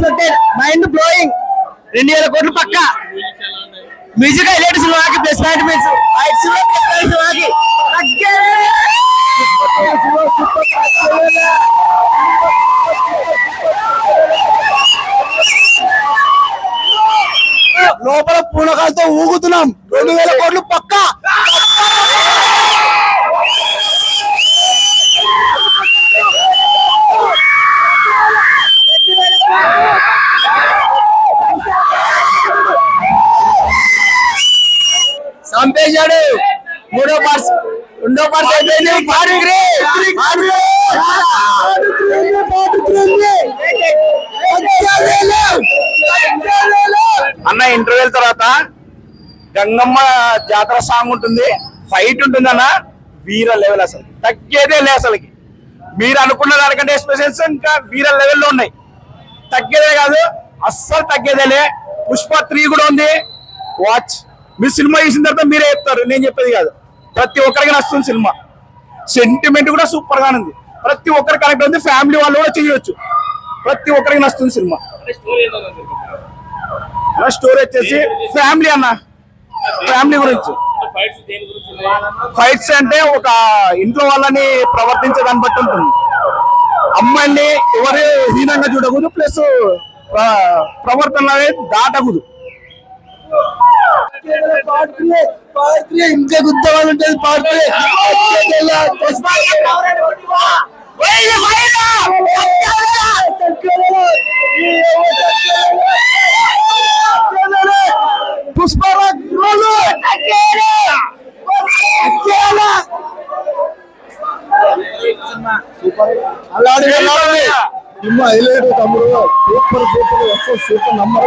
Unlimited mind blowing రెండు వేల కోట్లు పక్క. మ్యూజిక్ హైలైట్ సినిమాకి plus point means plus point సినిమాకి. లోపల పూనకాలతో ఊగుతున్నాం. రెండు వేల కోట్లు పక్క. కొట్టేశాడు మూడో పర్స్ రెండో పర్స్ అయిపోయింది. అన్న ఇంటర్వ్యూల తర్వాత గంగమ్మ జాతర సాంగ్ ఉంటుంది. ఫైట్ ఉంటుంది అన్న. వీర లెవెల్ అసలు. తగ్గేదే లే అసలుకి. మీరు అనుకున్న దానికంటే ఎక్స్ప్రెషన్స్ ఇంకా వీర లెవెల్లో ఉన్నాయి. తగ్గేదే కాదు. అస్సలు తగ్గేదే లే. పుష్ప త్రీ కూడా ఉంది. వాచ్ మీరు సినిమా చూసిన తర్వాత మీరే చెప్తారు. నేను చెప్పేది కాదు. ప్రతి ఒక్కరికి నచ్చుతుంది సినిమా. సెంటిమెంట్ కూడా సూపర్గా ఉంది. ప్రతి ఒక్కరికి కనెక్ట్ ఉంది ఫ్యామిలీ వాళ్ళు కూడా చేయొచ్చు. ప్రతి ఒక్కరికి నచ్చుతుంది సినిమా. స్టోరీ వచ్చేసి ఫ్యామిలీ అన్న. ఫ్యామిలీ గురించి. ఫైట్స్ అంటే ఒక ఇంట్లో వాళ్ళని ప్రవర్తించే దాన్ని బట్టి ఉంటుంది. అమ్మాయిని ఎవరు హీనంగా చూడకూడదు. ప్లస్ ప్రవర్తన అనేది దాటకూడదు ఇంకా గుద్దవాళ్ళు ఉంటుంది part three Pushparaj cinema highlight తమ్ముడు సూపర్ సూపర్ వస్తుంది super number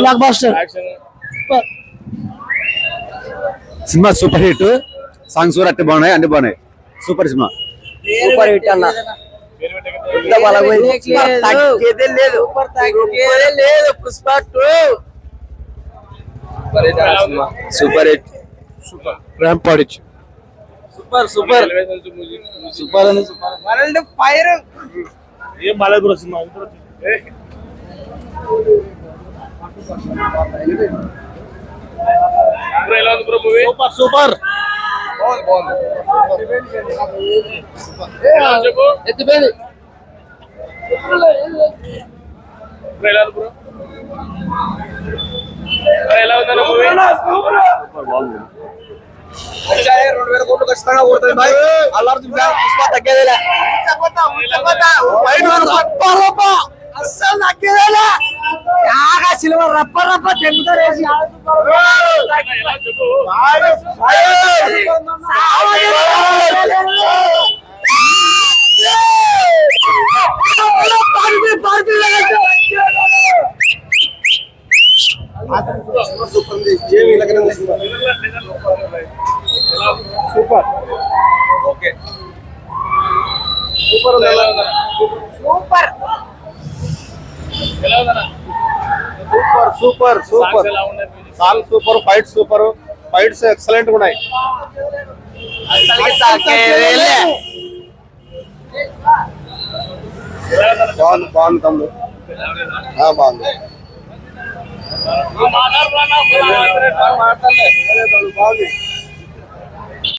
blockbuster cinema super hit. Songs కూడా అట్టి బాగున్నాయి అన్ని బాగున్నాయి. Super cinema. సూపర్ హిట్ అన్న. Pushpa two. Super hit ramp పాడిచ్చు super super. Super అని సూపర్ ఫైర్. ఏం బాలేదు బ్రో సినిమా? సూపర్ సూపర్ ఎత్తిపోయింది రెండు వేల కోట్లు ఖచ్చితంగా కొడుతుంది ఫ్యాన్ పుష్ప తగ్గేదేలే అస్సలు తగ్గేదేలే యాగా సిల్వ రప్ప రప్ప తెంపుతారు super okay super. Super. Super super super song super fight super fights excellent ఉన్నాయి బాగుంది బాగుంది తమ్ముడు ఆ, బాగుంది బాగుంది